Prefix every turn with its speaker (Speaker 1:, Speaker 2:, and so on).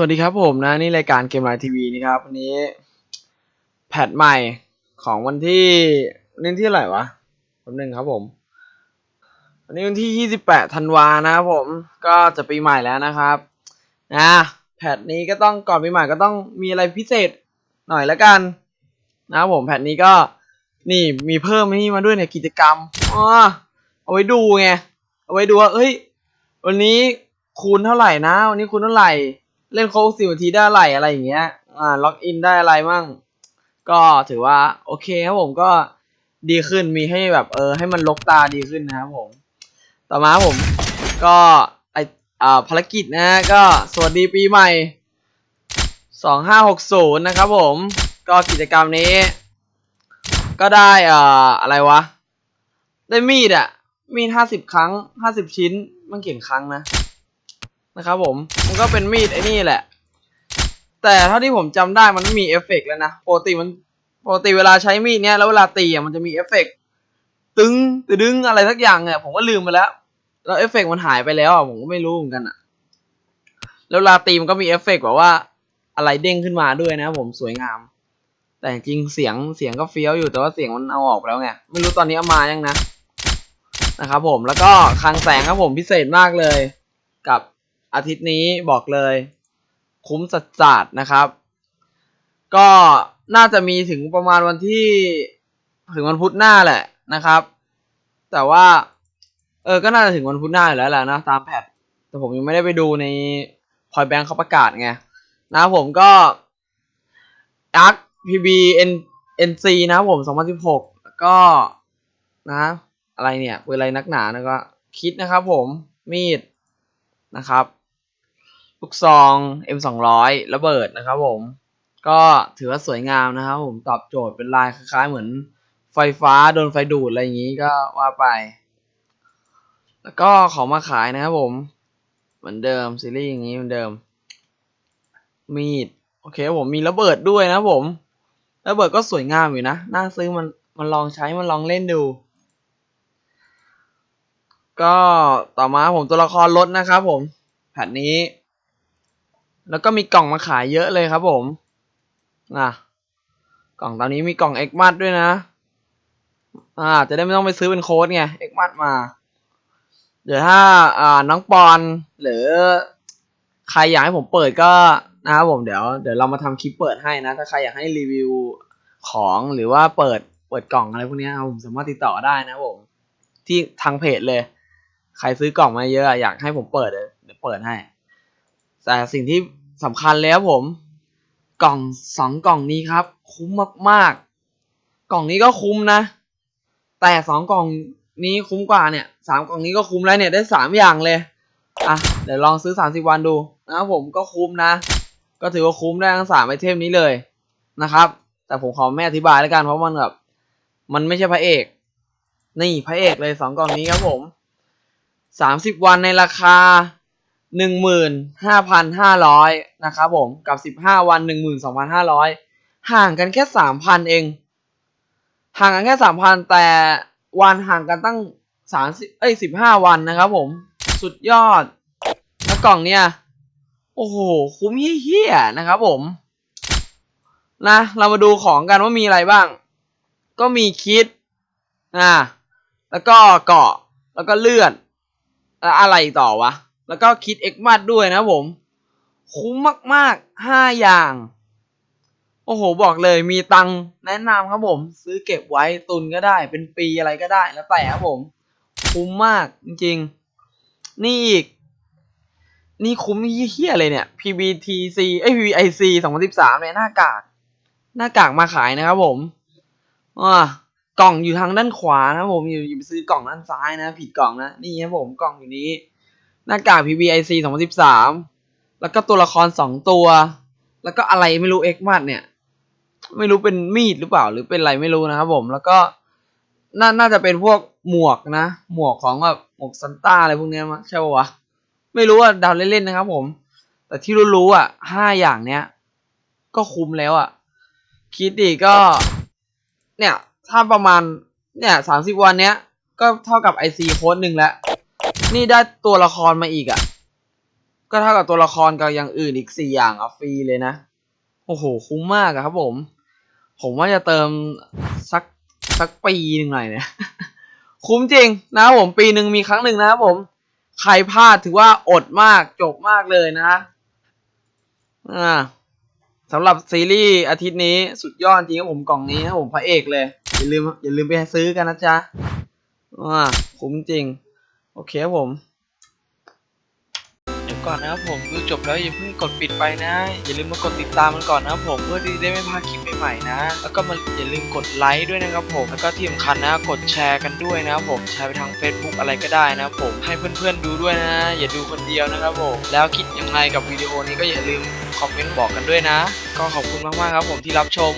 Speaker 1: วัสดีครับผมนะนี่รายการเกมไลน์ทีวีนะครับวันนี้แพทใหม่ของวันที่วันนี้ที่อะไหรวะวันหนึ่งครับผม วันนี้วันที่ 28ธันวานะครับผมก็จะปีใหม่แล้วนะครับนะแพทนี้ก็ต้องก่อนปีใหม่ก็ต้องมีอะไรพิเศษหน่อยละกันนะครับผมแพทนี้ก็นี่มีเพิ่มนี่มาด้วยเนี่ยกิจกรรมอ๋อเอาไว้ดูไงเอาไว้ดูว่าเอ้ย วันนี้คูณเท่าไหร่นะวันนี้คูณเท่าไหร่ เล่นโค้กสิบนาทีได้อะไรอะไรอย่างเงี้ย อ่า ล็อกอินได้อะไรมั่ง ก็ถือว่าโอเคครับผมก็ดีขึ้นมีให้แบบเออให้มันลกตาดีขึ้นนะครับผม ต่อมาผมก็ไออ่าภารกิจนะก็สวัสดีปีใหม่สองห้าหกศูนย์นะครับผม ก็กิจกรรมนี้ ก็ได้อ่าอะไรวะ ได้มีดอะมีดห้าสิบครั้งห้าสิบชิ้น มันเขียนครั้งนะ นะครับผมมันก็เป็นมีดไอ้นี่แหละ แต่เท่าที่ผมจำได้มันไม่มีเอฟเฟกต์แล้วนะปกติมันปกติเวลาใช้มีดเนี้ยแล้วเวลาตีอะมันจะมีเอฟเฟกต์ตึงตึดึงอะไรสักอย่างเนี่ยผมก็ลืมไปแล้ว แล้วเอฟเฟกต์มันหายไปแล้วอะผมก็ไม่รู้เหมือนกันอะ แล้วเวลาตีมันก็มีเอฟเฟกต์แบบว่าอะไรเด้งขึ้นมาด้วยนะผมสวยงาม แต่จริงเสียงเสียงก็เฟี้ยวอยู่แต่ว่าเสียงมันเอาออกแล้วไงไม่รู้ตอนนี้เอามายังนะนะครับผมแล้วก็คลังแสงครับผมพิเศษมากเลยกับ อาทิตย์นี้บอกเลย คุ้มสัจจดนะครับ ก็น่าจะมีถึงประมาณวันที่ถึงวันพุธหน้าแหละนะครับ แต่ว่า เออก็น่าจะถึงวันพุธหน้าอยู่แล้วแหละนะตามแพทแต่ผมยังไม่ได้ไปดูในพอยแบงค์เขาประกาศไงนะครับผมก็ ARK PB N NC นะครับผม2016แล้วก็นะ อะไรเนี่ยเปืนอะไรนักหนานะก็คิดนะครับผมมีดนะครับ ลูกซอง M200 ระเบิดนะครับผม ก็ถือว่าสวยงามนะครับผมตอบโจทย์เป็นลายคล้ายๆ เหมือนไฟฟ้าโดนไฟดูดอะไรอย่างนี้ก็ว่าไป แล้วก็ของมาขายนะครับผม เหมือนเดิมซีรีส์อย่างนี้เหมือนเดิม มีด โอเคผมมีระเบิดด้วยนะผม ระเบิดก็สวยงามอยู่นะ น่าซื้อมันมันลองใช้มันลองเล่นดู ก็ต่อมาผมตัวละครลดนะครับผมแผ่นนี้ แล้วก็มีกล่องมาขายเยอะเลยครับผมนะกล่องตอนนี้มีกล่องเอ็กมัดด้วยนะ อ่า จะได้ไม่ต้องไปซื้อเป็นโค้ดไงเอ็กมัดมา เดี๋ยวถ้า อ่า น้องปอน หรือ ใครอยากให้ผมเปิดก็นะครับผมเดี๋ยว เดี๋ยวเรามาทำคลิปเปิดให้นะ ถ้าใครอยากให้รีวิวของหรือว่าเปิด เปิดกล่องอะไรพวกนี้ผมสามารถติดต่อได้นะผม ที่ทางเพจเลย ใครซื้อกล่องมาเยอะอยากให้ผมเปิดเดี๋ยวเปิดให้ แต่สิ่งที่สำคัญแล้วผม กล่องสองกล่องนี้ครับ คุ้มมากๆ กล่องนี้ก็คุ้มนะ แต่สองกล่องนี้คุ้มกว่าเนี่ยสามกล่องนี้ก็คุ้มแล้วเนี่ยได้สามอย่างเลยอะเดี๋ยวลองซื้อสามสิบวันดูนะครับผมก็คุ้มนะ ก็ถือว่าคุ้มได้ทั้งสามไอเทมนี้เลยนะครับ แต่ผมขอไม่อธิบายแล้วกันเพราะมันแบบมันไม่ใช่พระเอก นี่พระเอกเลยสองกล่องนี้ครับผมสามสิบวันในราคา หนึ่งหมื่นห้าพันห้าร้อยนะครับผมกับสิบห้าวันหนึ่งหมื่นสองพันห้าร้อยห่างกันแค่สามพันเอง ห่างกันแค่สามพันแต่วันห่างกันตั้งสามสิบเอ้ยสิบห้าวันนะครับผมสุดยอด แล้วกล่องเนี่ย โอ้โห คุ้มเฮี้ยๆนะครับผมนะเรามาดูของกันว่ามีอะไรบ้าง ก็มีคิดอ่าแล้วก็เกาะแล้วก็เลื่อดแล้วอะไรต่อวะ แล้วก็คิดเอ็กมัดด้วยนะผม คุ้มมากๆห้าอย่าง โอ้โห บอกเลยมีตังแนะนำครับผม ซื้อเก็บไว้ตุนก็ได้ เป็นปีอะไรก็ได้แล้วแต่ครับผม คุ้มมากจริงๆ นี่อีก นี่คุ้มเฮี้ยเลยเนี่ย PBTC เอ้ย PBIC 2013เนี่ยหน้ากาก หน้ากากมาขายนะครับผมอ่ากล่องอยู่ทางด้านขวานะครับผมอยู่อยู่ไปซื้อกล่องด้านซ้ายนะ ผิดกล่องนะ นี่ครับผมกล่องอยู่นี้ หน้ากาก PBIC 2013 แล้วก็ตัวละครสองตัว แล้วก็อะไรไม่รู้ X มัดเนี่ย ไม่รู้เป็นมีดหรือเปล่าหรือเป็นอะไรไม่รู้นะครับผม แล้วก็น่าน่าจะเป็นพวกหมวกนะ หมวกของแบบหมวกซันต้าอะไรพวกเนี้ยมั้งใช่ปะวะ ไม่รู้ว่าเดาเล่นๆนะครับผม แต่ที่รู้ๆอะห้าอย่างเนี้ย ก็คุ้มแล้วอะ คิดดีก็ เนี่ย ถ้าประมาณ เนี่ยสามสิบวันเนี้ย ก็เท่ากับไอซีโค้ดหนึ่งแล้ว นี่ได้ตัวละครมาอีกอะ ก็เท่ากับตัวละครกับอย่างอื่นอีกสี่อย่างอะฟรีเลยนะ โอ้โห คุ้มมากอะครับผม ผมว่าจะเติมสักสักปีหนึ่งหน่อยเนี่ย คุ้มจริงนะครับผมปีหนึ่งมีครั้งหนึ่งนะครับผม ใครพลาดถือว่าอดมากจบมากเลยนะอ่าสำหรับซีรีส์อาทิตย์นี้สุดยอดจริงครับผมกล่องนี้ครับผมพระเอกเลย อย่าลืมอย่าลืมไปซื้อกันนะจ๊ะอ่าคุ้มจริง โอเคครับผม
Speaker 2: เดี๋ยวก่อนนะครับผมดูจบแล้วอย่าเพิ่งกดปิดไปนะ อย่าลืมมากดติดตามมันก่อนนะครับผมเพื่อที่ได้ไม่พลาดคลิปใหม่ๆนะ แล้วก็มาอย่าลืมกดไลค์ด้วยนะครับผมแล้วก็ที่สำคัญนะกดแชร์กันด้วยนะครับผมแชร์ไปทาง Facebook อะไรก็ได้นะครับผมให้เพื่อนๆดูด้วยนะ อย่าดูคนเดียวนะครับผมแล้วคิดยังไงกับวิดีโอนี้ก็อย่าลืมคอมเมนต์บอกกันด้วยนะ ก็ขอบคุณมากๆครับผมที่รับชม